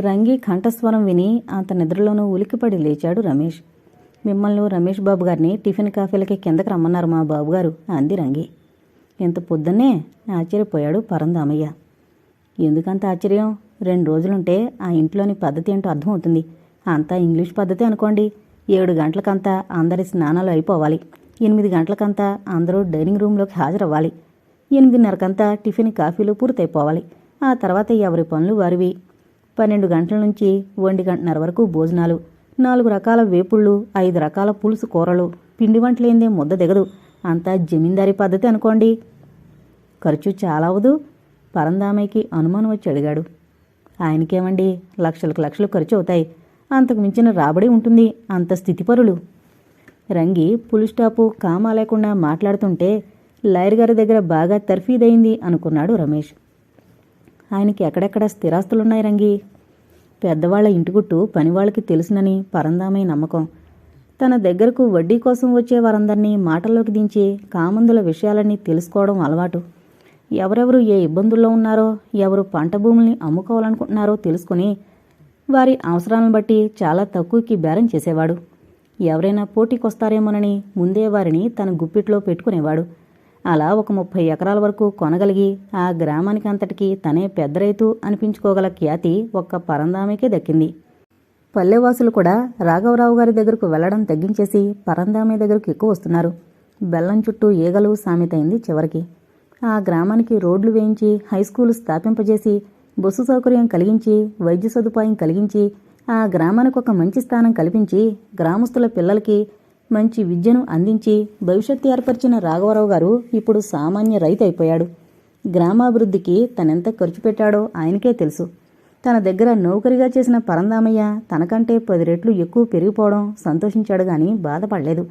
రంగి కంఠస్వరం విని అంత నిద్రలోనూ ఉలికిపడి లేచాడు రమేష్. మిమ్మల్ని రమేష్ బాబు గారిని టిఫిన్ కాఫీలకి కిందకి రమ్మన్నారు మా బాబుగారు అంది రంగి. ఇంత పొద్దున్నే ఆశ్చర్యపోయాడు పరందామయ్య. ఎందుకంత ఆశ్చర్యం? రెండు రోజులుంటే ఆ ఇంట్లోని పద్ధతి ఏంటో అర్థమవుతుంది. అంతా ఇంగ్లీష్ పద్ధతి అనుకోండి. ఏడు గంటలకంతా అందరి స్నానాలు అయిపోవాలి. ఎనిమిది గంటలకంతా అందరూ డైనింగ్ రూమ్లోకి హాజరవ్వాలి. ఎనిమిదిన్నరకంతా టిఫిన్ కాఫీలు పూర్తయిపోవాలి. ఆ తర్వాత ఎవరి పనులు వారివి? పన్నెండు గంటల నుంచి ఒంటి గంటన్నర వరకు భోజనాలు. నాలుగు రకాల వేపుళ్ళు ఐదు రకాల పులుసు కూరలు. పిండి వంటలేందే ముద్ద దిగదు. అంతా జమీందారీ పద్ధతి అనుకోండి. ఖర్చు చాలా అవదు. పరందామయ్యకి అనుమానం వచ్చి అడిగాడు. ఆయనకేమండి? లక్షలకు లక్షలు ఖర్చు అవుతాయి. అంతకు మించిన రాబడి ఉంటుంది. అంత స్థితిపరులు. రంగి పులుస్టాపు కామా లేకుండా మాట్లాడుతుంటే లాయర్ గారి దగ్గర బాగా తర్ఫీదైంది అనుకున్నాడు రమేష్. ఆయనకి ఎక్కడెక్కడ స్థిరాస్తులున్నాయి రంగి? పెద్దవాళ్ళ ఇంటిగుట్టు పనివాళ్ళకి తెలుసునని పరందామై నమ్మకం. తన దగ్గరకు వడ్డీ కోసం వచ్చే వారందరినీ మాటల్లోకి దించి కామందుల విషయాలన్నీ తెలుసుకోవడం అలవాటు. ఎవరెవరు ఏ ఇబ్బందుల్లో ఉన్నారో ఎవరు పంట భూముల్ని అమ్ముకోవాలనుకుంటున్నారో తెలుసుకుని వారి అవసరాలను బట్టి చాలా తక్కువకి బేరం చేసేవాడు. ఎవరైనా పోటీకొస్తారేమోనని ముందే వారిని తన గుప్పిట్లో పెట్టుకునేవాడు. అలా ఒక ముప్పై ఎకరాల వరకు కొనగలిగి ఆ గ్రామానికి అంతటికి తనే పెద్ద రైతు అనిపించుకోగల ఖ్యాతి ఒక్క పరందామికే దక్కింది. పల్లెవాసులు కూడా రాఘవరావు గారి దగ్గరకు వెళ్ళడం తగ్గించేసి పరందామి దగ్గరకు ఎక్కువ వస్తున్నారు. బెల్లం చుట్టూ ఈగలు సామెతైంది చివరికి. ఆ గ్రామానికి రోడ్లు వేయించి హైస్కూలు స్థాపింపజేసి బస్సు సౌకర్యం కలిగించి వైద్య సదుపాయం కలిగించి ఆ గ్రామానికి ఒక మంచి స్థానం కల్పించి గ్రామస్తుల పిల్లలకి మంచి విద్యను అందించి భవిష్యత్తు ఏర్పరిచిన రాఘవరావు గారు ఇప్పుడు సామాన్య రైతు అయిపోయాడు. గ్రామాభివృద్ధికి తనెంత ఖర్చు పెట్టాడో ఆయనకే తెలుసు. తన దగ్గర నౌకరిగా చేసిన పరందామయ్య తనకంటే పది రెట్లు ఎక్కువ పెరిగిపోవడం సంతోషించాడు గాని బాధపడలేదు.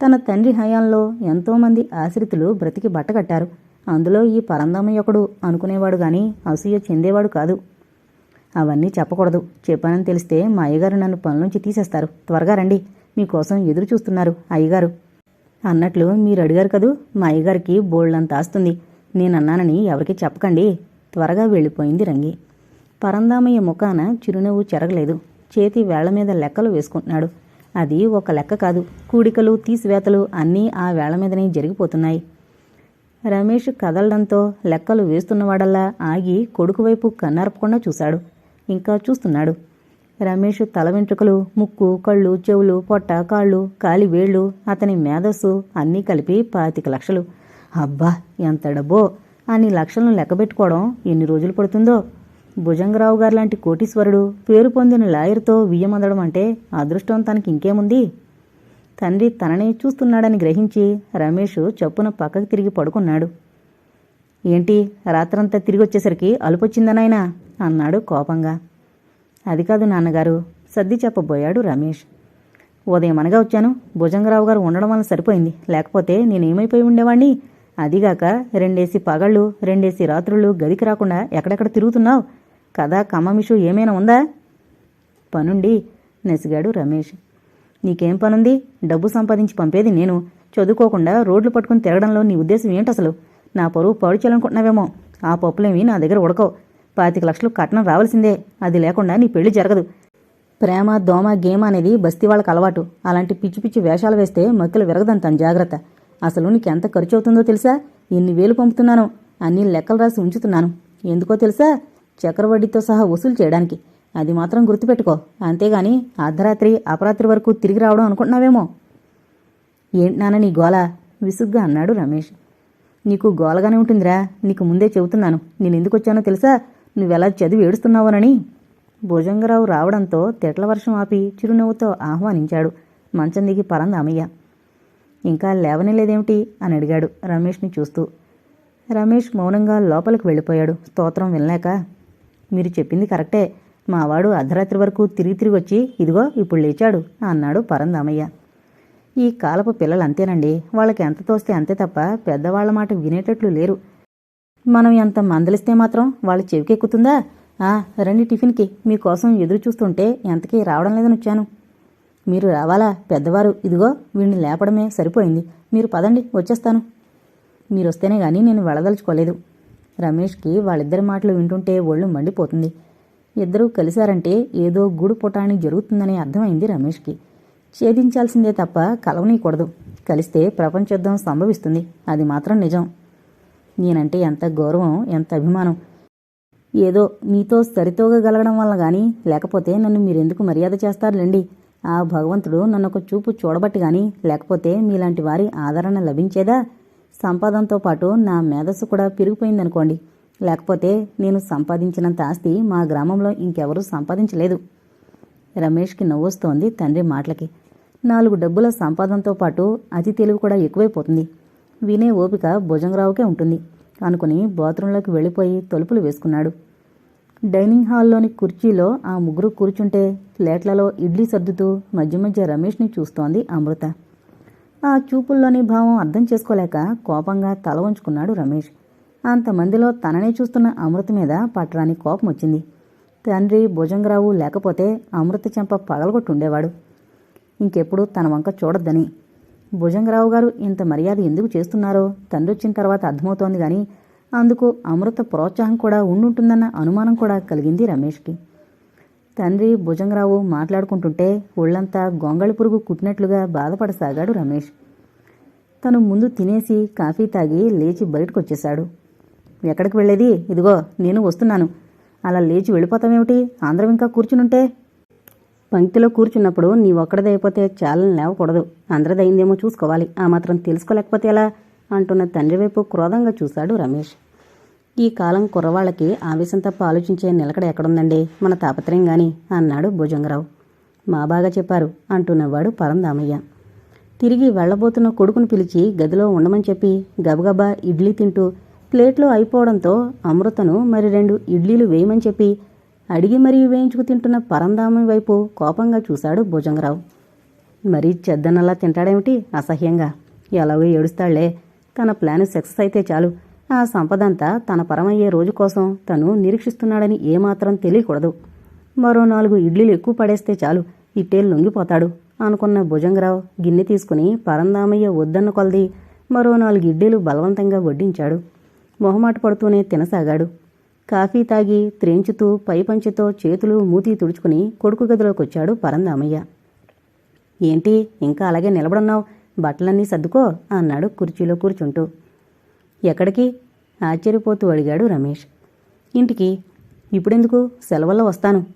తన తండ్రి హయాంలో ఎంతోమంది ఆశ్రితులు బ్రతికి బట్టకట్టారు అందులో ఈ పరందామయ్య ఒకడు అనుకునేవాడు గాని అసూయ చెందేవాడు కాదు. అవన్నీ చెప్పకూడదు. చెప్పానని తెలిస్తే మా అయ్యగారు నన్ను పనులోంచి తీసేస్తారు. త్వరగా రండి. మీకోసం ఎదురు చూస్తున్నారు అయ్యగారు. అన్నట్లు మీరు అడిగారు కదూ మా అయ్యగారికి బోల్డంత ఆస్తుంది. నేనన్నానని ఎవరికి చెప్పకండి. త్వరగా వెళ్ళిపోయింది రంగి. పరందామయ్య ముఖాన చిరునవ్వు చెరగలేదు. చేతి వేళ్ళ మీద లెక్కలు వేసుకుంటున్నాడు. అది ఒక లెక్క కాదు. కూడికలు తీసివేతలు అన్నీ ఆ వేళ్ళ మీదనే జరిగిపోతున్నాయి. రమేష్ కదలడంతో లెక్కలు వేస్తున్నవాడల్లా ఆగి కొడుకు వైపు కన్నార్పకుండా చూశాడు. ఇంకా చూస్తున్నాడు. రమేష్ తల వెంట్రుకలు ముక్కు కళ్ళు చెవులు పొట్ట కాళ్ళు కాలి వేళ్ళు అతని మేధస్సు అన్నీ కలిపి పాతిక లక్షలు. అబ్బా ఎంత డబ్బో! అన్ని లక్షలను లెక్కబెట్టుకోవడం ఎన్ని రోజులు పడుతుందో? భుజంగరావు గారు లాంటి కోటీశ్వరుడు పేరు పొందిన లాయర్తో వియ్యమందడం అంటే అదృష్టం తనకి ఇంకేముంది? తండ్రి తననే చూస్తున్నాడని గ్రహించి రమేష్ చప్పున పక్కకు తిరిగి పడుకున్నాడు. ఏంటి రాత్రంతా తిరిగి వచ్చేసరికి అలుపొచ్చిందనాయనా అన్నాడు కోపంగా. అది కాదు నాన్నగారు సర్ది చెప్పబోయాడు రమేష్. ఉదయం అనగా వచ్చాను. భుజంగరావు గారు ఉండడం వల్ల సరిపోయింది. లేకపోతే నేనేమైపోయి ఉండేవాణ్ణి? అదిగాక రెండేసి పగళ్ళు రెండేసి రాత్రులు గదికి రాకుండా ఎక్కడెక్కడ తిరుగుతున్నావు? కదా కమ్మమిషు ఏమైనా ఉందా? పనుండి నెసిగాడు రమేష్. నీకేం పనుంది? డబ్బు సంపాదించి పంపేది నేను. చదువుకోకుండా రోడ్లు పట్టుకుని తిరగడంలో నీ ఉద్దేశం ఏంటసలు? నా పరువు పాడు చేయాలనుకుంటున్నావేమో. ఆ పప్పులేమి నా దగ్గర ఉడకవు. పాతిక లక్షలు కట్నం రావాల్సిందే. అది లేకుండా నీ పెళ్ళి జరగదు. ప్రేమ దోమ గేమ అనేది బస్తీ వాళ్ళకి అలవాటు. అలాంటి పిచ్చి పిచ్చి వేషాలు వేస్తే మక్కలు విరగదంతాను జాగ్రత్త. అసలు నీకెంత ఖర్చు అవుతుందో తెలుసా? ఎన్ని వేలు పంపుతున్నాను. అన్ని లెక్కలు రాసి ఉంచుతున్నాను. ఎందుకో తెలుసా? చక్రవడ్డీతో సహా వసూలు చేయడానికి. అది మాత్రం గుర్తుపెట్టుకో. అంతేగాని అర్ధరాత్రి అపరాత్రి వరకు తిరిగి రావడం అనుకుంటున్నావేమో? ఏంటి నాన్న నీ గోల? విసుగ్గా అన్నాడు రమేష్. నీకు గోలగానే ఉంటుందిరా. నీకు ముందే చెబుతున్నాను. నేను ఎందుకు వచ్చానో తెలుసా? నువ్వెలా చదివి ఏడుస్తున్నావునని? భుజంగరావు రావడంతో తెట్ల వర్షం ఆపి చిరునవ్వుతో ఆహ్వానించాడు. మంచం దిగి పరందామయ్య ఇంకా లేవనేలేదేమిటి? అని అడిగాడు రమేష్ని చూస్తూ. రమేష్ మౌనంగా లోపలికి వెళ్ళిపోయాడు. స్తోత్రం వినలేక. మీరు చెప్పింది కరెక్టే. మావాడు అర్ధరాత్రి వరకు తిరిగి తిరిగి వచ్చి ఇదిగో ఇప్పుడు లేచాడు అన్నాడు పరందామయ్య ఈ కాలపు పిల్లలు అంతేనండి వాళ్ళకి ఎంత తోస్తే అంతే తప్ప పెద్దవాళ్ళ మాట వినేటట్లు లేరు. మనం ఎంత మందలిస్తే మాత్రం వాళ్ళ చెవికెక్కుతుందా? రండి టిఫిన్కి. మీకోసం ఎదురు చూస్తుంటే ఎంతకీ రావడం లేదని వచ్చాను. మీరు రావాలా? పెద్దవారు ఇదిగో వీడిని లేపడమే సరిపోయింది. మీరు పదండి వచ్చేస్తాను. మీరు వస్తేనే కానీ నేను వెళ్ళదలుచుకోలేదు. రమేష్కి వాళ్ళిద్దరి మాటలు వింటుంటే ఒళ్ళు మండిపోతుంది. ఇద్దరూ కలిశారంటే ఏదో గూడు పుటాణి జరుగుతుందని అర్థమైంది రమేష్కి. ఛేదించాల్సిందే తప్ప కలవనీయకూడదు. కలిస్తే ప్రపంచ యుద్ధం సంభవిస్తుంది. అది మాత్రం నిజం. నేనంటే ఎంత గౌరవం ఎంత అభిమానం. ఏదో మీతో సరితోగగలగడం వల్ల గాని లేకపోతే నన్ను మీరెందుకు మర్యాద చేస్తారులేండి? ఆ భగవంతుడు నన్ను ఒక చూపు చూడబట్టి గాని లేకపోతే మీలాంటి వారి ఆదరణ లభించేదా? సంపాదనతో పాటు నా మేధస్సు కూడా పెరిగిపోయిందనుకోండి. లేకపోతే నేను సంపాదించినంత ఆస్తి మా గ్రామంలో ఇంకెవరూ సంపాదించలేదు. రమేష్కి నవ్వొస్తోంది తండ్రి మాటలకి. నాలుగు డబ్బుల సంపాదనతో పాటు అతి తెలివి కూడా ఎక్కువైపోతుంది. వినే ఓపిక భుజంగరావుకే ఉంటుంది. అనుకుని బాత్రూంలోకి వెళ్ళిపోయి తలుపులు వేసుకున్నాడు. డైనింగ్ హాల్లోని కుర్చీలో ఆ ముగ్గురు కూర్చుంటే ప్లేట్లలో ఇడ్లీ సర్దుతూ మధ్య మధ్య రమేష్ని చూస్తోంది అమృత. ఆ చూపుల్లోని భావం అర్థం చేసుకోలేక కోపంగా తల వంచుకున్నాడు రమేష్. అంతమందిలో తననే చూస్తున్న అమృత మీద పట్టరాని కోపం వచ్చింది. తండ్రి భుజంగరావు లేకపోతే అమృత చెంప పగలగొట్టుండేవాడు. ఇంకెప్పుడు తన వంక చూడొద్దని భుజంగరావు గారు ఇంత మర్యాద ఎందుకు చేస్తున్నారో? తండ్రి వచ్చిన తర్వాత అర్థమవుతోంది గాని అందుకు అమృత ప్రోత్సాహం కూడా ఉండుంటుందన్న అనుమానం కూడా కలిగింది రమేష్కి. తండ్రి భుజంగరావు మాట్లాడుకుంటుంటే ఒళ్ళంతా గొంగళి పురుగు కుట్టినట్లుగా బాధపడసాగాడు రమేష్. తను ముందు తినేసి కాఫీ తాగి లేచి బయటకొచ్చేశాడు. ఎక్కడికి వెళ్ళేది? ఇదిగో నేను వస్తున్నాను. అలా లేచి వెళ్ళిపోతామేమిటి ఆంధ్రం ఇంకా కూర్చునుంటే పంక్తిలో కూర్చున్నప్పుడు నీ ఒక్కడిదైపోతే చాలని లేవకూడదు. అందరిదైందేమో చూసుకోవాలి. ఆ మాత్రం తెలుసుకోలేకపోతే ఎలా? అంటున్న తండ్రి వైపు క్రోధంగా చూశాడు రమేష్. ఈ కాలం కుర్రవాళ్ళకి ఆవేశం తప్ప ఆలోచించే నిలకడ ఎక్కడుందండి? మన తాపత్రయం గాని అన్నాడు భుజంగరావు. మా బాగా చెప్పారు అంటున్నవాడు పరందామయ్య తిరిగి వెళ్ళబోతున్న కొడుకును పిలిచి గదిలో ఉండమని చెప్పి గబగబా ఇడ్లీ తింటూ ప్లేట్లో అయిపోవడంతో అమృతను మరి రెండు ఇడ్లీలు వేయమని చెప్పి అడిగి మరీ వేయించుకు తింటున్న పరందామం వైపు కోపంగా చూశాడు భుజంగరావు. మరీ చెద్దనలా తింటాడేమిటి? అసహ్యంగా. ఎలాగో ఏడుస్తాళ్ళే. తన ప్లాన్ సక్సెస్ అయితే చాలు. ఆ సంపదంతా తన పరమయ్యే రోజు కోసం తను నిరీక్షిస్తున్నాడని ఏమాత్రం తెలియకూడదు. మరో నాలుగు ఇడ్లీలు ఎక్కువ పడేస్తే చాలు. ఇట్టేలు లొంగిపోతాడు అనుకున్న భుజంగరావు గిన్నె తీసుకుని పరందామయ్య వద్దన్న కొలది మరో నాలుగు ఇడ్లీలు బలవంతంగా వడ్డించాడు. మొహమాట పడుతూనే తినసాగాడు. కాఫీ తాగి త్రేంచుతూ పైపంచెతో చేతులు మూతి తుడుచుకుని కొడుకు గదిలోకొచ్చాడు పరందామయ్య. ఏంటి ఇంకా అలాగే నిలబడున్నావు? బట్టలన్నీ సర్దుకో అన్నాడు కుర్చీలో కూర్చుంటూ. ఎక్కడికి? ఆశ్చర్యపోతూ అడిగాడు రమేష్. ఇంటికి. ఇప్పుడెందుకు? సెలవుల్లో వస్తాను.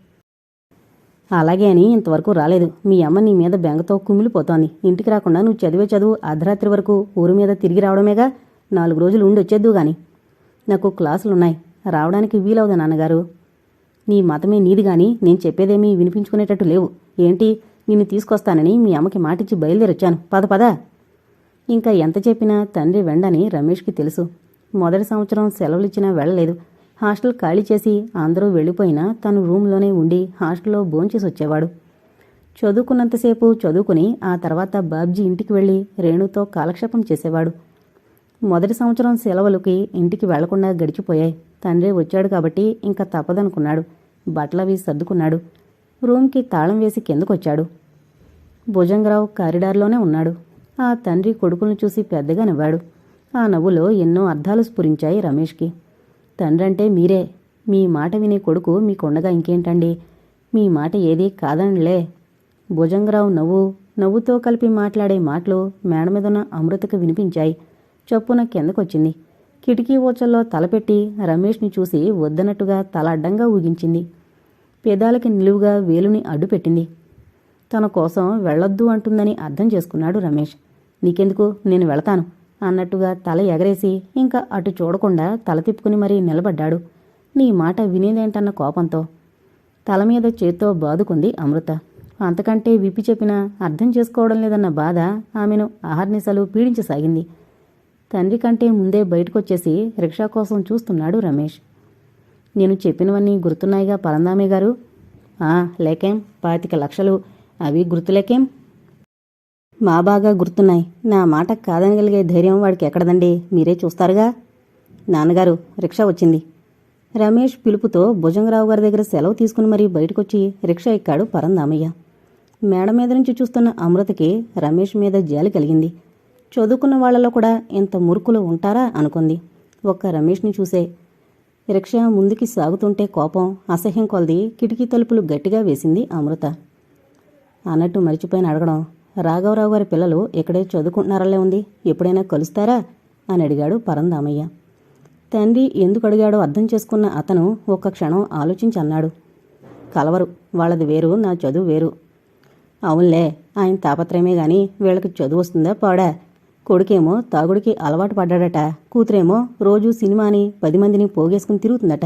అలాగే అని ఇంతవరకు రాలేదు. మీ అమ్మ నీ మీద బెంగతో కుమిలిపోతోంది. ఇంటికి రాకుండా నువ్వు చదివే చదువు అర్ధరాత్రి వరకు ఊరి మీద తిరిగి రావడమేగా? నాలుగు రోజులు ఉండి వచ్చేద్దు గాని. నాకు క్లాసులున్నాయి. రావడానికి వీలవుదా నాన్నగారు. నీ మతమే నీది గాని నేను చెప్పేదేమీ వినిపించుకునేటట్టు లేవు. ఏంటి? నిన్ను తీసుకొస్తానని మీ అమ్మకి మాటిచ్చి బయలుదేరొచ్చాను. పద పద. ఇంకా ఎంత చెప్పినా తండ్రి వెండని రమేష్కి తెలుసు. మొదటి సంవత్సరం సెలవులిచ్చినా వెళ్ళలేదు. హాస్టల్ ఖాళీ చేసి అందరూ వెళ్ళిపోయినా తను రూమ్లోనే ఉండి హాస్టల్లో భోంచేసి వచ్చేవాడు చదువుకున్నంతసేపు చదువుకుని ఆ తర్వాత బాబ్జీ ఇంటికి వెళ్ళి రేణుతో కాలక్షేపం చేసేవాడు. మొదటి సంవత్సరం సెలవులకి ఇంటికి వెళ్ళకుండా గడిచిపోయాయి. తండ్రి వచ్చాడు కాబట్టి ఇంకా తప్పదనుకున్నాడు. బట్టలవి సర్దుకున్నాడు. రూమ్కి తాళం వేసి కిందకొచ్చాడు. భుజంగరావు కారిడార్లోనే ఉన్నాడు. ఆ తండ్రి కొడుకులను చూసి పెద్దగా నవ్వాడు. ఆ నవ్వులో ఎన్నో అర్థాలు స్ఫురించాయి రమేష్కి. తండ్రంటే మీరే. మీ మాట వినే కొడుకు మీకుండగా ఇంకేంటండి? మీ మాట ఏదీ కాదనిలే భుజంగరావు నవ్వు నవ్వుతో కలిపి మాట్లాడే మాటలు మేడ మీదున్న అమృతకు వినిపించాయి. చొప్పున కిందకొచ్చింది. కిటికీ ఓచల్లో తలపెట్టి రమేష్ని చూసి వద్దనట్టుగా తల అడ్డంగా ఊగించింది. పెదాలకి నిలువుగా వేలుని అడ్డుపెట్టింది. తన కోసం వెళ్ళొద్దు అంటుందని అర్థం చేసుకున్నాడు రమేష్. నీకెందుకు? నేను వెళతాను అన్నట్టుగా తల ఎగరేసి ఇంకా అటు చూడకుండా తల తిప్పుకుని మరీ నిలబడ్డాడు. నీ మాట వినేదేంటన్న కోపంతో తల మీద చేత్తో బాదుకుంది అమృత. అంతకంటే విప్పి చెప్పినా అర్థం చేసుకోవడం లేదన్న బాధ ఆమెను ఆహర్నిశలు పీడించసాగింది. తండ్రి కంటే ముందే బయటకొచ్చేసి రిక్షా కోసం చూస్తున్నాడు రమేష్. నేను చెప్పినవన్నీ గుర్తున్నాయిగా పరందామే గారు? ఆ లేకేం? పాతిక లక్షలు. అవి గుర్తులేకేం? మా బాగా గుర్తున్నాయి. నా మాట కాదనగలిగే ధైర్యం వాడికి ఎక్కడదండి? మీరే చూస్తారుగా? నాన్నగారు రిక్షా వచ్చింది. రమేష్ పిలుపుతో భుజంగరావు గారి దగ్గర సెలవు తీసుకుని మరీ బయటకొచ్చి రిక్షా ఎక్కాడు పరందామయ్య మేడ మీద నుంచి చూస్తున్న అమృతకి రమేష్ మీద జాలి కలిగింది. చదువుకున్న వాళ్ళలో కూడా ఇంత మురుకులు ఉంటారా అనుకుంది. ఒక్క రమేష్ని చూసే రిక్షా ముందుకి సాగుతుంటే కోపం అసహ్యం కొలది కిటికీ తలుపులు గట్టిగా వేసింది అమృత. అన్నట్టు మరిచిపోయిన అడగడం రాఘవరావు గారి పిల్లలు ఇక్కడే చదువుకుంటున్నారలే ఉంది ఎప్పుడైనా కలుస్తారా? అని అడిగాడు పరందామయ్య. తండ్రి ఎందుకు అడిగాడో అర్థం చేసుకున్న అతను ఒక్క క్షణం ఆలోచించి అన్నాడు. కలవరు వాళ్ళది వేరు నా చదువు వేరు. అవునులే ఆయన తాపత్రయమే గాని వీళ్ళకి చదువు వస్తుందా పాడా? కొడుకేమో తాగుడికి అలవాటు పడ్డాడట. కూతురేమో రోజు సినిమాని పది మందిని పోగేసుకుని తిరుగుతుందట.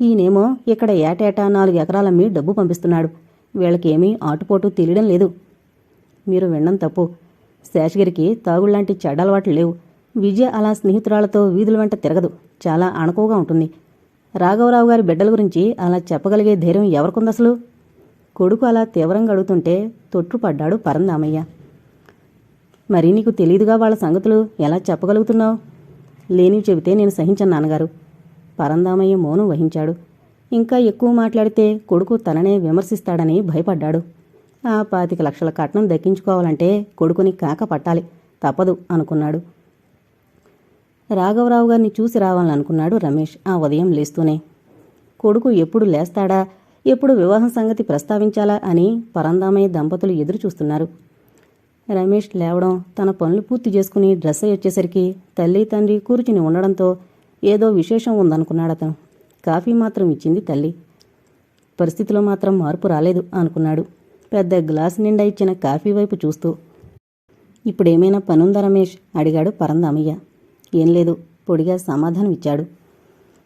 ఈయనేమో ఇక్కడ ఏటేటా నాలుగు ఎకరాలమ్మి డబ్బు పంపిస్తున్నాడు. వీళ్ళకేమీ ఆటుపోటు తెలియడం లేదు. మీరు వినడం తప్పు. శేషగిరికి తాగుళ్ళాంటి చెడ్డ అలవాట్లు లేవు. విజయ అలా స్నేహితురాలతో వీధుల వెంట తిరగదు. చాలా అణకువగా ఉంటుంది. రాఘవరావు గారి బిడ్డల గురించి అలా చెప్పగలిగే ధైర్యం ఎవరికుందసలు? కొడుకు అలా తీవ్రంగా అడుగుతుంటే తొట్టుపడ్డాడు పరందామయ్య. మరి నీకు తెలియదుగా వాళ్ళ సంగతులు ఎలా చెప్పగలుగుతున్నావు? లేనివి చెబితే నేను సహించను నాన్నగారు. పరందామయ్య మౌనం వహించాడు. ఇంకా ఎక్కువ మాట్లాడితే కొడుకు తననే విమర్శిస్తాడని భయపడ్డాడు. ఆ పాతిక లక్షల కట్నం దక్కించుకోవాలంటే కొడుకుని కాక పట్టాలి. తప్పదు అనుకున్నాడు. రాఘవరావు గారిని చూసి రావాలనుకున్నాడు రమేష్ ఆ ఉదయం లేస్తూనే. కొడుకు ఎప్పుడు లేస్తాడా? ఎప్పుడు వివాహం సంగతి ప్రస్తావించాలా అని పరందామయ్య దంపతులు ఎదురు చూస్తున్నారు రమేష్ లేవడం తన పనులు పూర్తి చేసుకుని డ్రెస్ అయి వచ్చేసరికి తల్లి తండ్రి కూర్చుని ఉండడంతో ఏదో విశేషం ఉందనుకున్నాడు అతను. కాఫీ మాత్రం ఇచ్చింది తల్లి. పరిస్థితిలో మాత్రం మార్పు రాలేదు అనుకున్నాడు. పెద్ద గ్లాస్ నిండా ఇచ్చిన కాఫీ వైపు చూస్తూ. ఇప్పుడేమైనా పనుందా రమేష్? అడిగాడు పరందామయ్య. ఏం లేదు పొడిగా సమాధానం ఇచ్చాడు.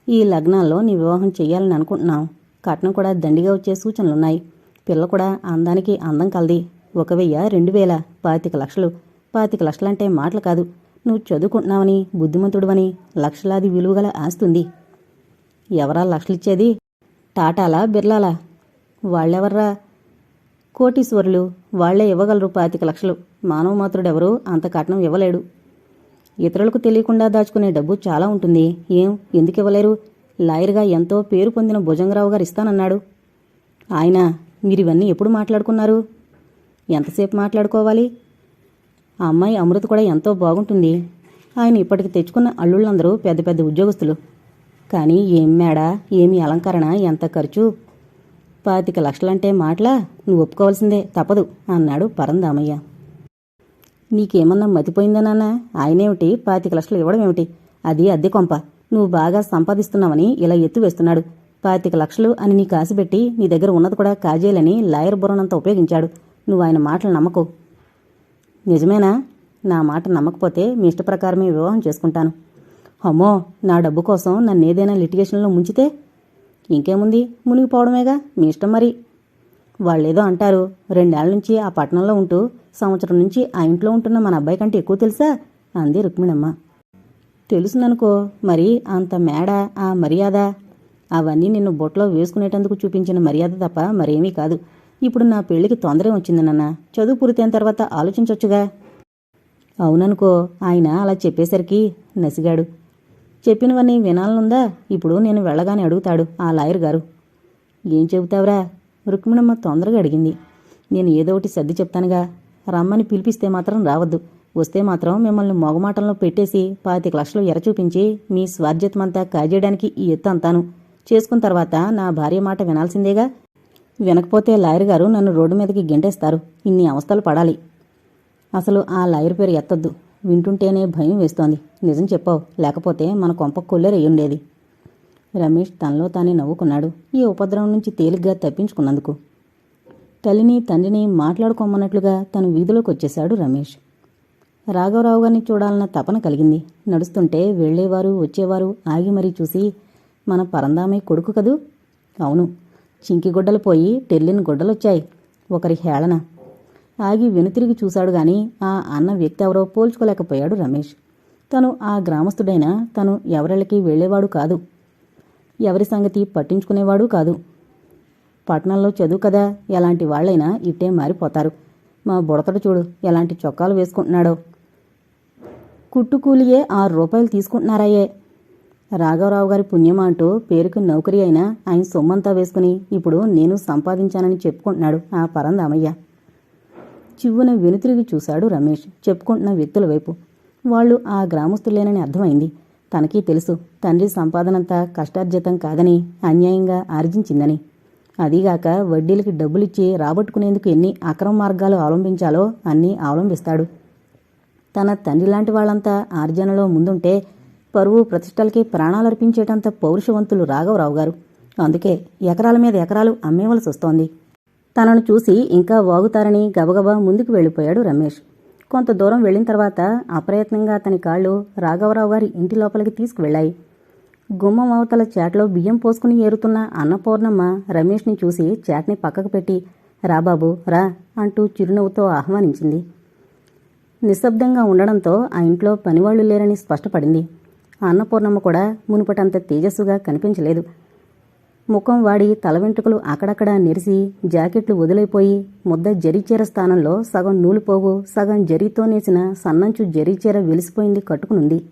ఈ లగ్నాల్లో నీ వివాహం చేయాలని అనుకుంటున్నాం. కట్నం కూడా దండిగా వచ్చే సూచనలున్నాయి. పిల్ల కూడా అందానికి అందం కలది. ఒక వెయ్య రెండు వేల? పాతిక లక్షలు. పాతిక లక్షలంటే మాటలు కాదు. నువ్వు చదువుకుంటున్నావని బుద్ధిమంతుడువని లక్షలాది విలువగల ఆస్తుంది. ఎవరా లక్షలిచ్చేది? టాటాలా బిర్లాలా? వాళ్ళెవర్రా? కోటీశ్వరులు వాళ్ళే ఇవ్వగలరు పాతిక లక్షలు. మానవ మాత్రుడెవరూ అంత కట్నం ఇవ్వలేడు. ఇతరులకు తెలియకుండా దాచుకునే డబ్బు చాలా ఉంటుంది. ఏం? ఎందుకు ఇవ్వలేరు? లాయర్గా ఎంతో పేరు పొందిన భుజంగరావు గారు ఇస్తానన్నాడు. ఆయన మీరివన్నీ ఎప్పుడు మాట్లాడుకున్నారు? ఎంతసేపు మాట్లాడుకోవాలి? ఆ అమ్మాయి అమృత కూడా ఎంతో బాగుంటుంది. ఆయన ఇప్పటికి తెచ్చుకున్న అల్లుళ్ళందరూ పెద్ద పెద్ద ఉద్యోగస్తులు. కానీ ఏం మేడ ఏమి అలంకరణ ఎంత ఖర్చు? పాతిక లక్షలంటే మాటలా? నువ్వు ఒప్పుకోవాల్సిందే తప్పదు అన్నాడు పరందామయ్య. నీకేమన్నా మతిపోయిందా నాన్న? ఆయనేమిటి? పాతిక లక్షలు ఇవ్వడం ఏమిటి అది అద్దె కొంప. నువ్వు బాగా సంపాదిస్తున్నావని ఇలా ఎత్తు వేస్తున్నాడు. పాతిక లక్షలు అని నీ కాసిపెట్టి నీ దగ్గర ఉన్నది కూడా కాజేయాలని లాయర్ బుర్రనంత ఉపయోగించాడు. నువ్వు ఆయన మాటలు నమ్మకు. నిజమేనా? నా మాట నమ్మకపోతే మీ ఇష్ట ప్రకారమే వివాహం చేసుకుంటాను. అమ్మో నా డబ్బు కోసం నన్ను ఏదైనా లిటిగేషన్లో ముంచితే? ఇంకేముంది? మునిగిపోవడమేగా? మీ ఇష్టం మరి. వాళ్ళేదో అంటారు రెండేళ్ళ నుంచి ఆ పట్టణంలో ఉంటూ సంవత్సరం నుంచి ఆ ఇంట్లో ఉంటున్న మన అబ్బాయి కంటే ఎక్కువ తెలుసా? అంది రుక్మిణమ్మ. తెలుసుననుకో మరి అంత మేడ ఆ మర్యాద? అవన్నీ నిన్ను బొట్లో వేసుకునేటందుకు చూపించిన మర్యాద తప్ప మరేమీ కాదు. ఇప్పుడు నా పెళ్ళికి తొందర వచ్చింది నాన్న. చదువు పూర్తయిన తర్వాత ఆలోచించొచ్చుగా. అవుననుకో ఆయన అలా చెప్పేసరికి నసిగాడు. చెప్పినవన్నీ వినాలనుందా? ఇప్పుడు నేను వెళ్ళగానే అడుగుతాడు ఆ లాయర్ గారు. ఏం చెబుతావురా? రుక్మిణమ్మ తొందరగా అడిగింది. నేను ఏదో ఒకటి సర్ది చెప్తానుగా. రమ్మని పిలిపిస్తే మాత్రం రావద్దు. వస్తే మాత్రం మిమ్మల్ని మొగమాటంలో పెట్టేసి పాతిక లక్షలు ఎర చూపించి మీ స్వార్జ్యతమంతా కాజేయడానికి ఈ ఎత్తు అంతాను. చేసుకున్న తర్వాత నా భార్య మాట వినాల్సిందేగా? వినకపోతే లాయర్ గారు నన్ను రోడ్డు మీదకి గెంటేస్తారు. ఇన్ని అవస్థలు పడాలి. అసలు ఆ లాయర్ పేరు ఎత్తద్దు. వింటుంటేనే భయం వేస్తోంది. నిజం చెప్పావు. లేకపోతే మన కొంప కొల్లేరయ్యుండేది రమేష్ తనలో తానే నవ్వుకున్నాడు. ఈ ఉపద్రవం నుంచి తేలిగ్గా తప్పించుకున్నందుకు. తల్లిని తండ్రిని మాట్లాడుకోమన్నట్లుగా తను వీధిలోకి వచ్చేశాడు రమేష్. రాఘవరావు గారిని చూడాలన్న తపన కలిగింది. నడుస్తుంటే వెళ్ళేవారు వచ్చేవారు ఆగి మరీ చూసి మన పరందామయ్య కొడుకు కదూ? అవును. చింకి గుడ్డలు పోయి తెల్లిన గుడ్డలొచ్చాయి. ఒకరి హేళన. ఆగి వెనుతిరిగి చూశాడు గాని ఆ అన్న వ్యక్తి ఎవరో పోల్చుకోలేకపోయాడు రమేష్. తను ఆ గ్రామస్తుడైనా తను ఎవరిళ్ళకి వెళ్ళేవాడు కాదు. ఎవరి సంగతి పట్టించుకునేవాడు కాదు. పట్టణంలో చదువు కదా ఎలాంటి వాళ్ళైనా ఇట్టే మారిపోతారు. మా బుడతడు చూడు ఎలాంటి చొక్కాలు వేసుకుంటున్నాడో. కుట్టుకూలియే ఆరు రూపాయలు తీసుకుంటున్నారాయే. రాఘవరావు గారి పుణ్యమా అంటూ పేరుకు నౌకరీ అయినా ఆయన సొమ్మంతా వేసుకుని ఇప్పుడు నేను సంపాదించానని చెప్పుకుంటున్నాడు ఆ పరందామయ్య. చివ్వున వెనుతిరిగి చూశాడు రమేష్. చెప్పుకుంటున్న వ్యక్తుల వైపు. వాళ్ళు ఆ గ్రామస్తులేనని అర్థమైంది. తనకీ తెలుసు తండ్రి సంపాదనంతా కష్టార్జితం కాదని అన్యాయంగా ఆర్జించిందని. అదీగాక వడ్డీలకి డబ్బులిచ్చి రాబట్టుకునేందుకు ఎన్ని అక్రమ మార్గాలు అవలంబించాలో అన్నీ అవలంబిస్తాడు. తన తండ్రి లాంటి వాళ్ళంతా ఆర్జనలో ముందుంటే పరువు ప్రతిష్టలకి ప్రాణాలర్పించేటంత పౌరుషవంతులు రాఘవరావు గారు. అందుకే ఎకరాల మీద ఎకరాలు అమ్మేవలసి వస్తోంది. తనను చూసి ఇంకా వాగుతారని గబగబా ముందుకు వెళ్ళిపోయాడు రమేష్. కొంత దూరం వెళ్ళిన తర్వాత అప్రయత్నంగా అతని కాళ్ళు రాఘవరావు గారి ఇంటి లోపలికి తీసుకువెళ్ళాయి. గుమ్మం అవతల చాట్లో బియ్యం పోసుకుని ఏరుతున్న అన్నపూర్ణమ్మ రమేష్ని చూసి చాట్ని పక్కకు పెట్టి రా బాబు రా అంటూ చిరునవ్వుతో ఆహ్వానించింది. నిశ్శబ్దంగా ఉండడంతో ఆ ఇంట్లో పనివాళ్ళు లేరని స్పష్టపడింది. అన్నపూర్ణమ్మ కూడా మునుపటంత తేజస్సుగా కనిపించలేదు. ముఖం వాడి తల వెంట్రుకలు అక్కడక్కడ నెరిసి జాకెట్లు వదిలైపోయి ముద్ద జరీచీర స్థానంలో సగం నూలుపోగు సగం జరీతో నేసిన సన్నంచు జరీచీర వెలిసిపోయింది కట్టుకునుంది.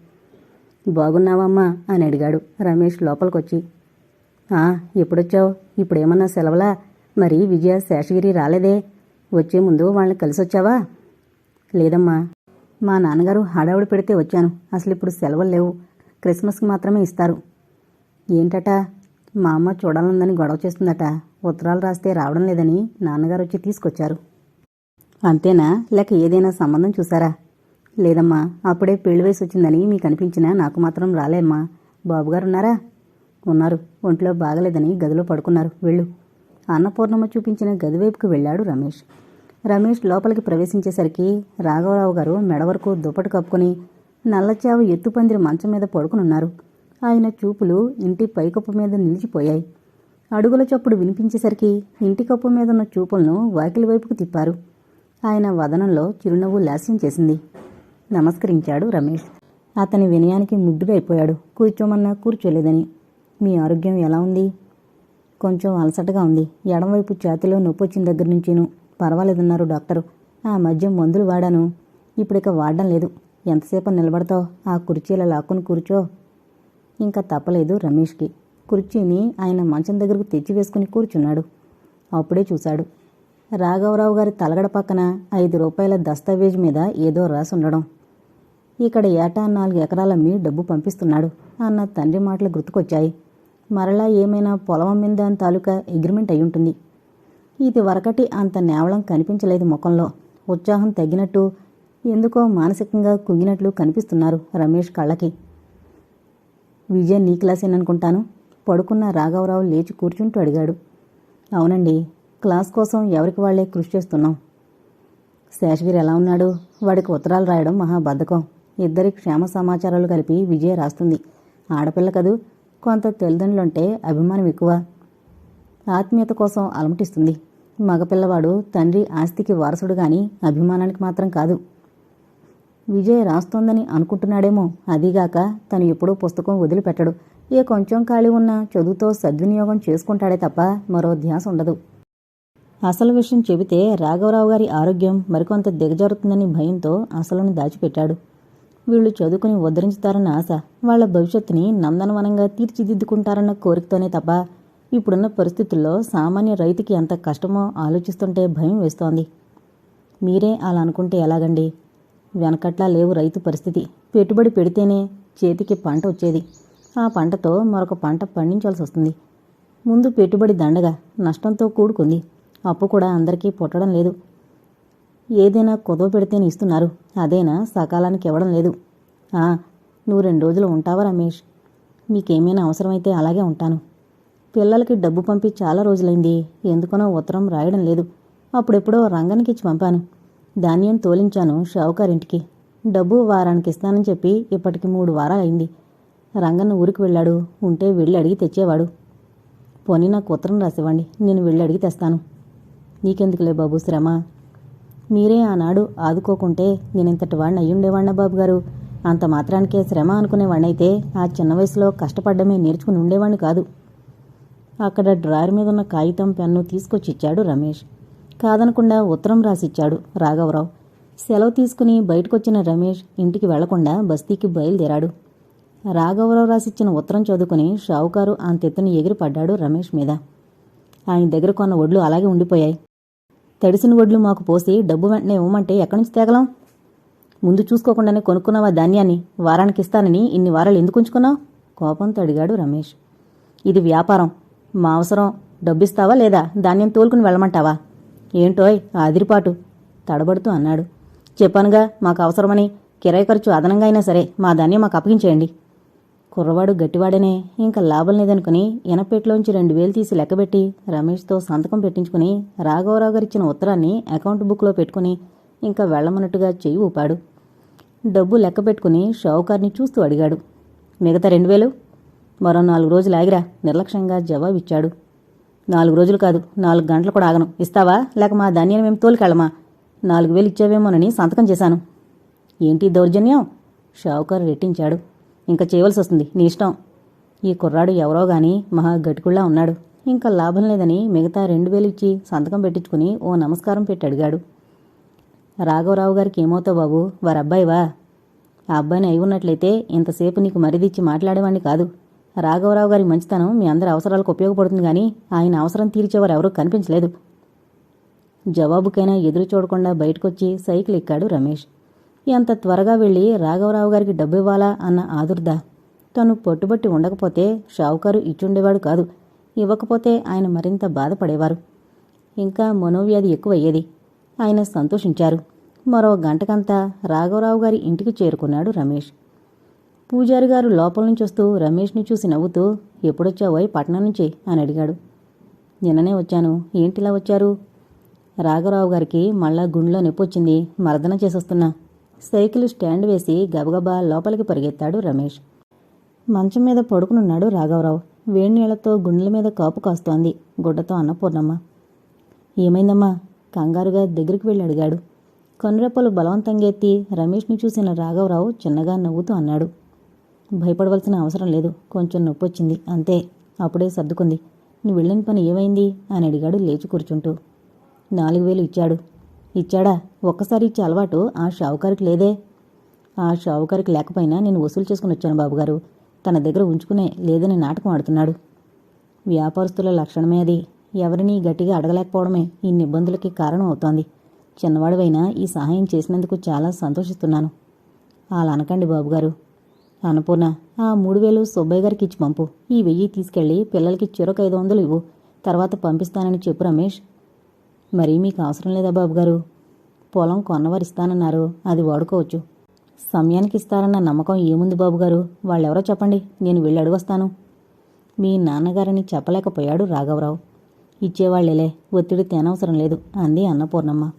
బాగున్నావమ్మా అని అడిగాడు రమేష్ లోపలికొచ్చి. ఆ ఎప్పుడొచ్చావు? ఇప్పుడేమన్నా సెలవులా? మరి విజయ శేషగిరి రాలేదే? వచ్చే ముందు వాళ్ళని కలిసొచ్చావా? లేదమ్మా. మా నాన్నగారు హడావుడి పెడితే వచ్చాను. అసలు ఇప్పుడు సెలవులు లేవు. క్రిస్మస్కి మాత్రమే ఇస్తారు. ఏంటట? మా అమ్మ చూడాలందని గొడవ చేస్తుందట. ఉత్తరాలు రాస్తే రావడం లేదని నాన్నగారు వచ్చి తీసుకొచ్చారు. అంతేనా? లేక ఏదైనా సంబంధం చూసారా? లేదమ్మా అప్పుడే పెళ్ళి వయసు వచ్చిందని మీకు అనిపించినా నాకు మాత్రం రాలేమ్మా. బాబుగారు ఉన్నారా? ఉన్నారు. ఒంట్లో బాగలేదని గదిలో పడుకున్నారు. వెళ్ళు. అన్నపూర్ణమ్మ చూపించిన గది వైపుకు వెళ్ళాడు రమేష్. రమేష్ లోపలికి ప్రవేశించేసరికి రాఘవరావు గారు మెడ వరకు దుప్పటి కప్పుకొని నల్లచావు ఎత్తుపందిరి మంచం మీద పడుకునున్నారు. ఆయన చూపులు ఇంటి పైకప్పు మీద నిలిచిపోయాయి. అడుగుల చప్పుడు వినిపించేసరికి ఇంటి కప్పు మీద ఉన్న చూపులను వాకిలి వైపుకు తిప్పారు. ఆయన వదనంలో చిరునవ్వు లాస్యం చేసింది. నమస్కరించాడు రమేష్. అతని వినయానికి ముగ్ధుడైపోయాడు కూర్చోమన్నా కూర్చోలేదని. మీ ఆరోగ్యం ఎలా ఉంది? కొంచెం అలసటగా ఉంది. ఎడంవైపు ఛాతిలో నొప్పి వచ్చిన దగ్గర నుంచిను. పర్వాలేదన్నారు డాక్టరు. ఆ మధ్య మందులు వాడాను. ఇప్పుడిక వాడడం లేదు. ఎంతసేపు నిలబడతావు? ఆ కుర్చీలో లాక్కుని కూర్చో. ఇంకా తప్పలేదు రమేష్కి. కుర్చీని ఆయన మంచం దగ్గరకు తెచ్చి వేసుకుని కూర్చున్నాడు. అప్పుడే చూశాడు. రాఘవరావు గారి తలగడ పక్కన ఐదు రూపాయల దస్తావేజ్ మీద ఏదో రాసి ఉండడం. ఇక్కడ ఏటా నాలుగు ఎకరాల మీ డబ్బు పంపిస్తున్నాడు అన్న తండ్రి మాటలు గుర్తుకొచ్చాయి. మరలా ఏమైనా పొలం అమ్మిందాని తాలూకా అగ్రిమెంట్ అయి ఉంటుంది. ఇది వరకటి అంత నేవలం కనిపించలేదు ముఖంలో. ఉత్సాహం తగ్గినట్టు ఎందుకో మానసికంగా కుంగినట్లు కనిపిస్తున్నారు రమేష్ కళ్ళకి. విజయ్ నీ క్లాసేననుకుంటాను పడుకున్న రాఘవరావు లేచి కూర్చుంటూ అడిగాడు. అవునండి క్లాస్ కోసం ఎవరికి వాళ్ళే కృషి చేస్తున్నాం? శేషగిరి ఎలా ఉన్నాడు? వాడికి ఉత్తరాలు రాయడం మహా బద్ధకం. ఇద్దరి క్షేమ సమాచారాలు కలిపి విజయ రాస్తుంది. ఆడపిల్ల కదూ? కొంత తల్లిదండ్రులుంటే అభిమానం ఎక్కువ. ఆత్మీయత కోసం అలమటిస్తుంది. మగపిల్లవాడు తండ్రి ఆస్తికి వారసుడు గాని అభిమానానికి మాత్రం కాదు. విజయ్ రాస్తోందని అనుకుంటున్నాడేమో. అదీగాక తను ఎప్పుడూ పుస్తకం వదిలిపెట్టడు. ఏ కొంచెం ఖాళీ ఉన్నా చదువుతో సద్వినియోగం చేసుకుంటాడే తప్ప మరో ధ్యాస ఉండదు. అసలు విషయం చెబితే రాఘవరావు గారి ఆరోగ్యం మరికొంత దిగజారుతుందని భయంతో అసలుని దాచిపెట్టాడు. వీళ్ళు చదువుకుని ఉద్ధరించుతారన్న ఆశ వాళ్ళ భవిష్యత్తుని నందనవనంగా తీర్చిదిద్దుకుంటారన్న కోరికతోనే తప్ప ఇప్పుడున్న పరిస్థితుల్లో సామాన్య రైతుకి ఎంత కష్టమో ఆలోచిస్తుంటే భయం వేస్తోంది. మీరే అలా అనుకుంటే ఎలాగండి? వెనకట్లా లేవు రైతు పరిస్థితి. పెట్టుబడి పెడితేనే చేతికి పంట వచ్చేది. ఆ పంటతో మరొక పంట పండించాల్సి వస్తుంది. ముందు పెట్టుబడి దండగా నష్టంతో కూడుకుంది. అప్పు కూడా అందరికీ పుట్టడం లేదు. ఏదైనా కుదవ పెడితేనే ఇస్తున్నారు. అదేనా సకాలానికి ఇవ్వడం లేదు. ఆ, నువ్వు రెండు రోజులు ఉంటావా రమేష్? మీకేమైనా అవసరమైతే అలాగే ఉంటాను. పిల్లలకి డబ్బు పంపి చాలా రోజులైంది. ఎందుకనో ఉత్తరం రాయడం లేదు. అప్పుడెప్పుడో రంగనికి ఇచ్చి పంపాను. ధాన్యం తోలించాను షావుకారింటికి. డబ్బు వారానికి ఇస్తానని చెప్పి ఇప్పటికి మూడు వారాలైంది రంగన్న ఊరికి వెళ్ళాడు. ఉంటే వెళ్ళి అడిగి తెచ్చేవాడు. పోనీ నాకు ఉత్తరం రాసివ్వండి. నేను వెళ్ళి అడిగి తెస్తాను. నీకెందుకులే బాబు శ్రమ? మీరే ఆనాడు ఆదుకోకుంటే నేనింతటి వాడిని అయ్యుండేవాడినా బాబు గారు? అంత మాత్రానికే శ్రమ అనుకునేవాణ్ణైతే ఆ చిన్న వయసులో కష్టపడ్డమే నేర్చుకుని ఉండేవాడిని కాదు. అక్కడ డ్రాయర్ మీద ఉన్న కాగితం పెన్ను తీసుకొచ్చి ఇచ్చాడు రమేష్. కాదనకుండా ఉత్తరం రాసిచ్చాడు రాఘవరావు. సెలవు తీసుకుని బయటకొచ్చిన రమేష్ ఇంటికి వెళ్ళకుండా బస్తీకి బయలుదేరాడు. రాఘవరావు రాసిచ్చిన ఉత్తరం చదువుకుని షావుకారు అంతెత్తున ఎగిరిపడ్డాడు రమేష్ మీద. ఆయన దగ్గర కొన్న ఒడ్లు అలాగే ఉండిపోయాయి. తడిసిన ఒడ్లు మాకు పోసి డబ్బు వెంటనే ఇవ్వమంటే ఎక్కడి నుంచి తేగలం? ముందు చూసుకోకుండానే కొనుక్కున్నావా ధాన్యాన్ని? వారానికి ఇస్తానని ఇన్ని వారాలు ఎందుకు ఉంచుకున్నావు? కోపంతో అడిగాడు రమేష్. ఇది వ్యాపారం. మా అవసరం. డబ్బిస్తావా లేదా? ధాన్యం తోలుకుని వెళ్ళమంటావా? ఏంటోయ్ ఆదిరిపాటు తడబడుతూ అన్నాడు. చెప్పానుగా మాకు అవసరమని కిరాయి ఖర్చు అదనంగా అయినా సరే మా ధాన్యం మాకు అప్పగించేయండి. కుర్రవాడు గట్టివాడనే ఇంకా లాభం లేదనుకుని ఎనపెట్లోంచి రెండు వేలు తీసి లెక్కబెట్టి రమేష్తో సంతకం పెట్టించుకుని రాఘవరావు గారిచ్చిన ఉత్తరాన్ని అకౌంట్ బుక్లో పెట్టుకుని ఇంకా వెళ్ళమన్నట్టుగా చెయ్యి ఊపాడు. డబ్బు లెక్క పెట్టుకుని షావుకార్ని చూస్తూ అడిగాడు. మిగతా రెండు వేలు? మరో నాలుగు రోజులు ఆగిరా నిర్లక్ష్యంగా జవాబిచ్చాడు. నాలుగు రోజులు కాదు నాలుగు గంటలు కూడా ఆగను. ఇస్తావా? లేక మా ధాన్యాన్ని మేము తోలుకెళ్ళమా? నాలుగు వేలు ఇచ్చావేమోనని సంతకం చేశాను. ఏంటి దౌర్జన్యం? షావుకారు రెట్టించాడు. ఇంకా చేయవలసి వస్తుంది నీ ఇష్టం. ఈ కుర్రాడు ఎవరో గాని మహా గట్టికుళ్ళా ఉన్నాడు. ఇంకా లాభం లేదని మిగతా రెండు వేలు ఇచ్చి సంతకం పెట్టించుకుని ఓ నమస్కారం పెట్టి అడిగాడు. రాఘవరావు గారికి ఏమవుతావు బాబు? వారి అబ్బాయివా ఆ అబ్బాయిని అయి ఉన్నట్లయితే ఇంతసేపు నీకు మరిదిచ్చి మాట్లాడేవాణ్ణి కాదు. రాఘవరావు గారి మంచితనం మీ అందరి అవసరాలకు ఉపయోగపడుతుంది కానీ ఆయన అవసరం తీర్చేవారు ఎవరూ కనిపించలేదు. జవాబుకైనా ఎదురు చూడకుండా బయటకొచ్చి సైకిల్ ఎక్కాడు రమేష్. ఎంత త్వరగా వెళ్ళి రాఘవరావు గారికి డబ్బు ఇవ్వాలా అన్న ఆదుర్ద. తను పట్టుబట్టి ఉండకపోతే షావుకారు ఇచ్చుండేవాడు కాదు. ఇవ్వకపోతే ఆయన మరింత బాధపడేవారు. ఇంకా మనోవ్యాధి ఎక్కువయ్యేది. ఆయన సంతోషించారు. మరో గంటకంతా రాఘవరావు గారి ఇంటికి చేరుకున్నాడు రమేష్. పూజారి గారు లోపల నుంచి వస్తూ రమేష్ని చూసి నవ్వుతూ ఎప్పుడొచ్చావోయ్ పట్నం నుంచి? అని అడిగాడు. నిన్ననే వచ్చాను. ఏంటిలా వచ్చారు? రాఘరావు గారికి మళ్ళా గుండెలో నొప్పొచ్చింది మర్దన చేసొస్తున్నా. సైకిల్ స్టాండ్ వేసి గబగబా లోపలికి పరిగెత్తాడు రమేష్. మంచం మీద పడుకునున్నాడు రాఘవరావు. వేడి నీళ్ళతో గుండెల మీద కాపు కాస్తోంది. గుడ్డతో అన్నపూర్ణమ్మ. ఏమైందమ్మా? కంగారుగా దగ్గరికి వెళ్ళి అడిగాడు. కనురెప్పలు బలవంతంగా ఎత్తి రమేష్ని చూసిన రాఘవరావు చిన్నగా నవ్వుతూ అన్నాడు. భయపడవలసిన అవసరం లేదు. కొంచెం నొప్పి వచ్చింది అంతే. అప్పుడే సర్దుకుంది. నువ్వు వెళ్ళిన పని ఏమైంది? అని అడిగాడు లేచి కూర్చుంటూ. నాలుగు వేలు ఇచ్చాడు. ఇచ్చాడా? ఒక్కసారి ఇచ్చే అలవాటు ఆ షావుకారికి లేదే. ఆ షావుకారికి లేకపోయినా నేను వసూలు చేసుకుని వచ్చాను బాబుగారు. తన దగ్గర ఉంచుకునే లేదని నాటకం ఆడుతున్నాడు. వ్యాపారస్తుల లక్షణమే అది. ఎవరినీ గట్టిగా అడగలేకపోవడమే ఇన్ని ఇబ్బందులకి కారణం అవుతోంది. చిన్నవాడివైనా ఈ సహాయం చేసినందుకు చాలా సంతోషిస్తున్నాను. అలా అనకండి బాబుగారు. అన్నపూర్ణ ఆ మూడు వేలు సుబ్బయ్య గారికి ఇచ్చి పంపు. ఈ వెయ్యి తీసుకెళ్ళి పిల్లలకి చెరొక ఐదు వందలు ఇవ్వు. తర్వాత పంపిస్తానని చెప్పు రమేష్. మరి మీకు అవసరం లేదా బాబుగారు? పొలం కొన్నవారు ఇస్తానన్నారు అది వాడుకోవచ్చు. సమయానికి ఇస్తారన్న నమ్మకం ఏముంది బాబుగారు? వాళ్ళెవరో చెప్పండి. నేను వెళ్ళి అడుగొస్తాను. మీ నాన్నగారని చెప్పలేకపోయాడు రాఘవరావు. ఇచ్చేవాళ్ళేలే ఒత్తిడి తేనవసరం లేదు అంది అన్నపూర్ణమ్మ.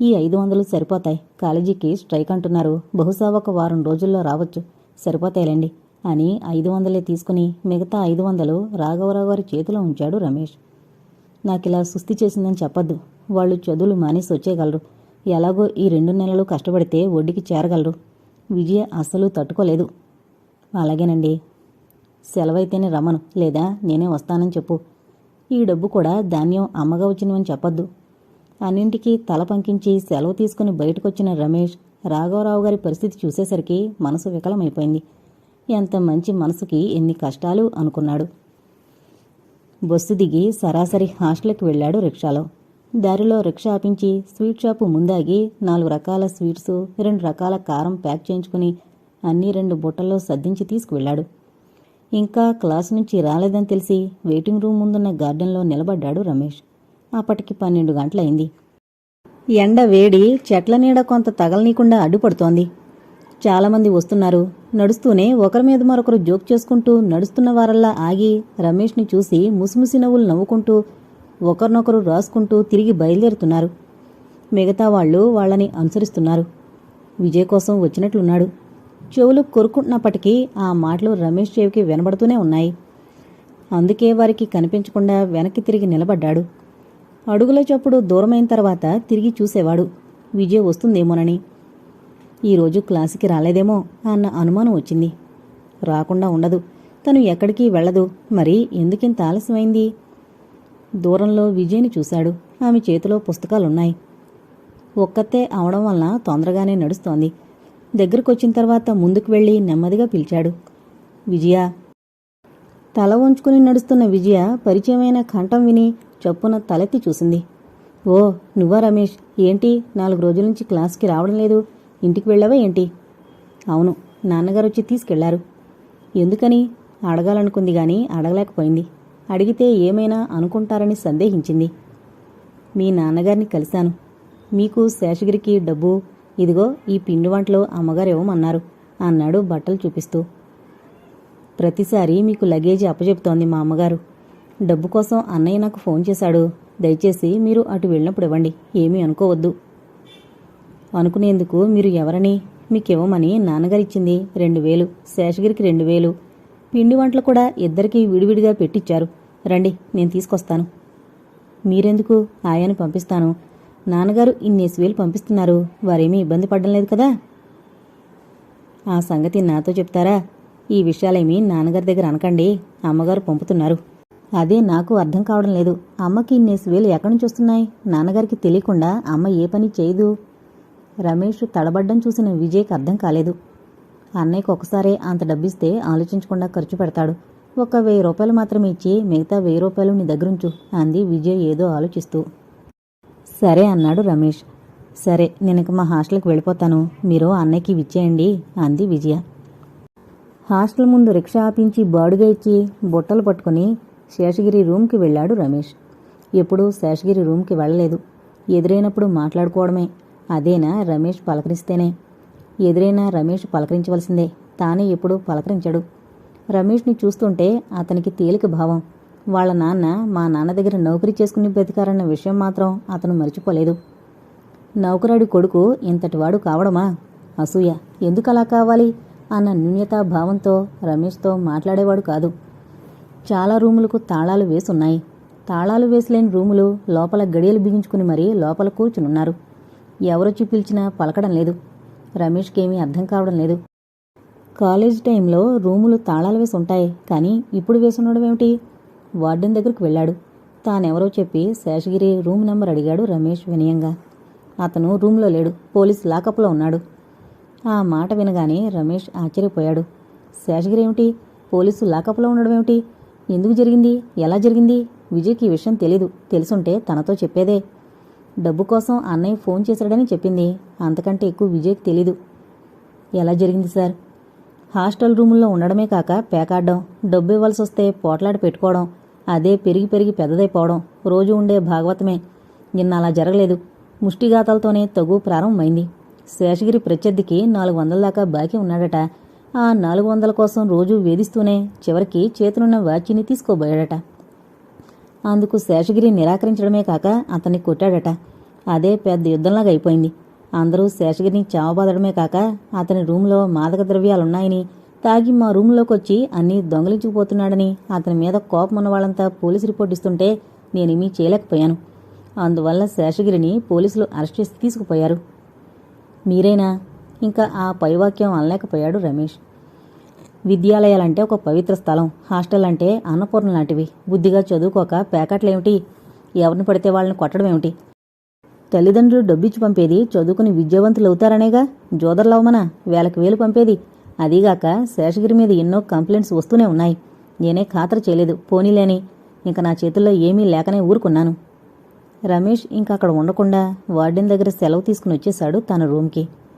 ఈ ఐదు వందలు సరిపోతాయి. కాలేజీకి స్ట్రైక్ అంటున్నారు. బహుశా ఒక వారం రోజుల్లో రావచ్చు. సరిపోతాయిలేండి. అని ఐదు వందలే తీసుకుని మిగతా ఐదు వందలు రాఘవరావు గారి చేతిలో ఉంచాడు రమేష్. నాకు ఇలా సుస్థి చేసిందని చెప్పద్దు. వాళ్ళు చదువులు మానేసి వచ్చేయగలరు. ఎలాగో ఈ రెండు నెలలు కష్టపడితే ఒడ్డుకి చేరగలరు. విజయ అస్సలు తట్టుకోలేదు. అలాగేనండి. సెలవైతేనే రమ్మను. లేదా నేనే వస్తానని చెప్పు. ఈ డబ్బు కూడా ధాన్యం అమ్మగా వచ్చినవని చెప్పద్దు. అన్నింటికీ తల పంకించి సెలవు తీసుకుని బయటకొచ్చిన రమేష్ రాఘవరావు గారి పరిస్థితి చూసేసరికి మనసు వికలమైపోయింది. ఎంత మంచి మనసుకి ఎన్ని కష్టాలు అనుకున్నాడు. బస్సు దిగి సరాసరి హాస్టల్కి వెళ్ళాడు రిక్షాలో. దారిలో రిక్షా ఆపించి స్వీట్ షాపు ముందాగి నాలుగు రకాల స్వీట్స్ రెండు రకాల కారం ప్యాక్ చేయించుకుని అన్ని రెండు బుట్టల్లో సర్దించి తీసుకువెళ్ళాడు. ఇంకా క్లాస్ నుంచి రాలేదని తెలిసి వెయిటింగ్ రూమ్ ముందున్న గార్డెన్లో నిలబడ్డాడు రమేష్. అప్పటికి పన్నెండు గంటలైంది. ఎండ వేడి చెట్ల నీడ కొంత తగలనీకుండా అడ్డుపడుతోంది. చాలామంది వస్తున్నారు. నడుస్తూనే ఒకరి మీద మరొకరు జోక్ చేసుకుంటూ నడుస్తున్న వారల్లా ఆగి రమేష్ని చూసి ముసిముసి నవ్వులు నవ్వుకుంటూ ఒకరినొకరు రాసుకుంటూ తిరిగి బయలుదేరుతున్నారు. మిగతా వాళ్ళు వాళ్ళని అనుసరిస్తున్నారు. విజయ్ కోసం వచ్చినట్లున్నాడు. చెవులు కొరుకుంటున్నప్పటికీ ఆ మాటలు రమేష్ చెవికి వినబడుతూనే ఉన్నాయి. అందుకే వారికి కనిపించకుండా వెనక్కి తిరిగి నిలబడ్డాడు. అడుగుల చప్పుడు దూరమైన తర్వాత తిరిగి చూసేవాడు. విజయ్ వస్తుందేమోనని. ఈరోజు క్లాసుకి రాలేదేమో అన్న అనుమానం వచ్చింది. రాకుండా ఉండదు. తను ఎక్కడికి వెళ్ళదు. మరి ఎందుకింత ఆలస్యమైంది? దూరంలో విజయ్ని చూశాడు. ఆమె చేతిలో పుస్తకాలున్నాయి. ఒక్కతే అవడం వలన తొందరగానే నడుస్తోంది. దగ్గరకొచ్చిన తర్వాత ముందుకు వెళ్ళి నెమ్మదిగా పిలిచాడు. విజయ. తల వంచుకుని నడుస్తున్న విజయ పరిచయమైన కంఠం విని చప్పున తలెత్తి చూసింది. ఓ నువ్వా రమేష్? ఏంటి? నాలుగు రోజుల నుంచి క్లాస్కి రావడం లేదు. ఇంటికి వెళ్ళావా ఏంటి? అవును నాన్నగారు వచ్చి తీసుకెళ్ళారు. ఎందుకని? అడగాలనుకుంది గాని అడగలేకపోయింది. అడిగితే ఏమైనా అనుకుంటారని సందేహించింది. మీ నాన్నగారిని కలిశాను. మీకు శేషగిరికి డబ్బు ఇదిగో ఈ పిండి వంటలో అమ్మగారు ఇవ్వమన్నారు అన్నాడు బట్టలు చూపిస్తూ. ప్రతిసారి మీకు లగేజీ అప్పచెప్తోంది మా అమ్మగారు. డబ్బు కోసం అన్నయ్య నాకు ఫోన్ చేశాడు. దయచేసి మీరు అటు వెళ్ళినప్పుడు ఇవ్వండి. ఏమీ అనుకోవద్దు. అనుకునేందుకు మీరు ఎవరని? మీకివ్వమని నాన్నగారిచ్చింది రెండు వేలు శేషగిరికి రెండు వేలు పిండి వంటలు కూడా ఇద్దరికీ విడివిడిగా పెట్టిచ్చారు. రండి నేను తీసుకొస్తాను. మీరెందుకు? ఆయని పంపిస్తాను. నాన్నగారు ఇన్నేసి వేలు పంపిస్తున్నారు. వారేమీ ఇబ్బంది పడడం లేదు కదా? ఆ సంగతి నాతో చెప్తారా? ఈ విషయాలేమీ నాన్నగారి దగ్గర అనకండి. అమ్మగారు పంపుతున్నారు. అదే నాకు అర్థం కావడం లేదు. అమ్మకి ఇన్నేసి వేలు ఎక్కడి నుంచి వస్తున్నాయి? నాన్నగారికి తెలియకుండా అమ్మ ఏ పని చేయదు. రమేష్ తడబడ్డం చూసిన విజయ్కి అర్థం కాలేదు. అన్నయ్యకు ఒకసారే అంత డబ్బిస్తే ఆలోచించకుండా ఖర్చు పెడతాడు. ఒక వెయ్యి రూపాయలు మాత్రమే ఇచ్చి మిగతా వెయ్యి రూపాయలు నీ దగ్గరుంచు అంది విజయ్ ఏదో ఆలోచిస్తూ. సరే అన్నాడు రమేష్. సరే నేను ఇక మా హాస్టల్కి వెళ్ళిపోతాను. మీరు అన్నయ్యకి విచ్చేయండి ఇచ్చేయండి అంది విజయ. హాస్టల్ ముందు రిక్షా ఆపించి బాడుగా ఇచ్చి బుట్టలు పట్టుకుని శేషగిరి రూమ్కి వెళ్ళాడు రమేష్. ఎప్పుడూ శేషగిరి రూమ్కి వెళ్ళలేదు. ఎదురైనప్పుడు మాట్లాడుకోవడమే. అదేనా రమేష్ పలకరిస్తేనే. ఎదురైనా రమేష్ పలకరించవలసిందే. తానే ఎప్పుడూ పలకరించడు. రమేష్ని చూస్తుంటే అతనికి తేలిక భావం. వాళ్ళ నాన్న మా నాన్న దగ్గర నౌకరీ చేసుకుని బ్రతికారన్న విషయం మాత్రం అతను మర్చిపోలేదు. నౌకరాడి కొడుకు ఇంతటివాడు కావడమా? అసూయ. ఎందుకలా కావాలి? అన్న న్యూన్యతా భావంతో రమేష్తో మాట్లాడేవాడు కాదు. చాలా రూములకు తాళాలు వేసున్నాయి. తాళాలు వేసలేని రూములు లోపల గడియలు బిగించుకుని మరీ లోపల కూర్చునున్నారు. ఎవరొచ్చి పిలిచినా పలకడం లేదు. రమేష్కేమీ అర్థం కావడం లేదు. కాలేజ్ టైంలో రూములు తాళాలు వేసి ఉంటాయి కానీ ఇప్పుడు వేసుండడం ఏమిటి? వార్డెన్ దగ్గరకు వెళ్ళాడు. తానెవరో చెప్పి శేషగిరి రూమ్ నెంబర్ అడిగాడు రమేష్ వినయంగా. అతను రూమ్లో లేడు. పోలీస్ లాకప్లో ఉన్నాడు. ఆ మాట వినగానే రమేష్ ఆశ్చర్యపోయాడు. శేషగిరి ఏమిటి? పోలీసు లాకప్లో ఉండడం ఏమిటి? ఎందుకు జరిగింది? ఎలా జరిగింది? విజయ్కి ఈ విషయం తెలీదు. తెలుసుంటే తనతో చెప్పేదే. డబ్బు కోసం అన్నయ్య ఫోన్ చేశాడని చెప్పింది. అంతకంటే ఎక్కువ విజయ్కి తెలీదు. ఎలా జరిగింది సార్? హాస్టల్ రూముల్లో ఉండడమే కాక పేకాడడం డబ్బు ఇవ్వాల్సి వస్తే పోట్లాడి పెట్టుకోవడం అదే పెరిగి పెరిగి పెద్దదైపోవడం రోజు ఉండే భాగవతమే. నిన్న అలా జరగలేదు. ముష్టిఘాతాలతోనే తగు ప్రారంభమైంది. శేషగిరి ప్రత్యర్థికి నాలుగు వందల దాకా బాకీ ఉన్నాడట. ఆ నాలుగు వందల కోసం రోజూ వేధిస్తూనే చివరికి చేతులున్న వాచిని తీసుకోబోయాడట. అందుకు శేషగిరి నిరాకరించడమే కాక అతన్ని కొట్టాడట. అదే పెద్ద యుద్ధంలాగా అయిపోయింది. అందరూ శేషగిరిని చావబాదడమే కాక అతని రూంలో మాదక ద్రవ్యాలున్నాయని తాగి మా రూంలోకి వచ్చి అన్నీ దొంగలించుకుపోతున్నాడని అతని మీద కోపం ఉన్న వాళ్ళంతా పోలీసు రిపోర్ట్ ఇస్తుంటే నేనేమీ చేయలేకపోయాను. అందువల్ల శేషగిరిని పోలీసులు అరెస్ట్ చేసి తీసుకుపోయారు. మీరైనా ఇంకా ఆ పైవాక్యం అనలేకపోయాడు రమేష్. విద్యాలయాలంటే ఒక పవిత్ర స్థలం హాస్టల్ అంటే అన్నపూర్ణ లాంటివి. బుద్ధిగా చదువుకోక ప్యాకెట్లేమిటి? ఎవరిని పడితే వాళ్ళని కొట్టడం ఏమిటి తల్లిదండ్రులు డబ్బిచ్చి పంపేది చదువుకుని విద్యావంతులు అవుతారనేగా జోదర్లవమన వేలకు వేలు పంపేది. అదీగాక శేషగిరి మీద ఎన్నో కంప్లైంట్స్ వస్తూనే ఉన్నాయి. నేనే ఖాతరు చేయలేదు పోనీలేని. ఇంక నా చేతుల్లో ఏమీ లేకనే ఊరుకున్నాను. రమేష్ ఇంకా అక్కడ ఉండకుండా వార్డెన్ దగ్గర సెలవు తీసుకుని వచ్చేశాడు తన రూమ్కి.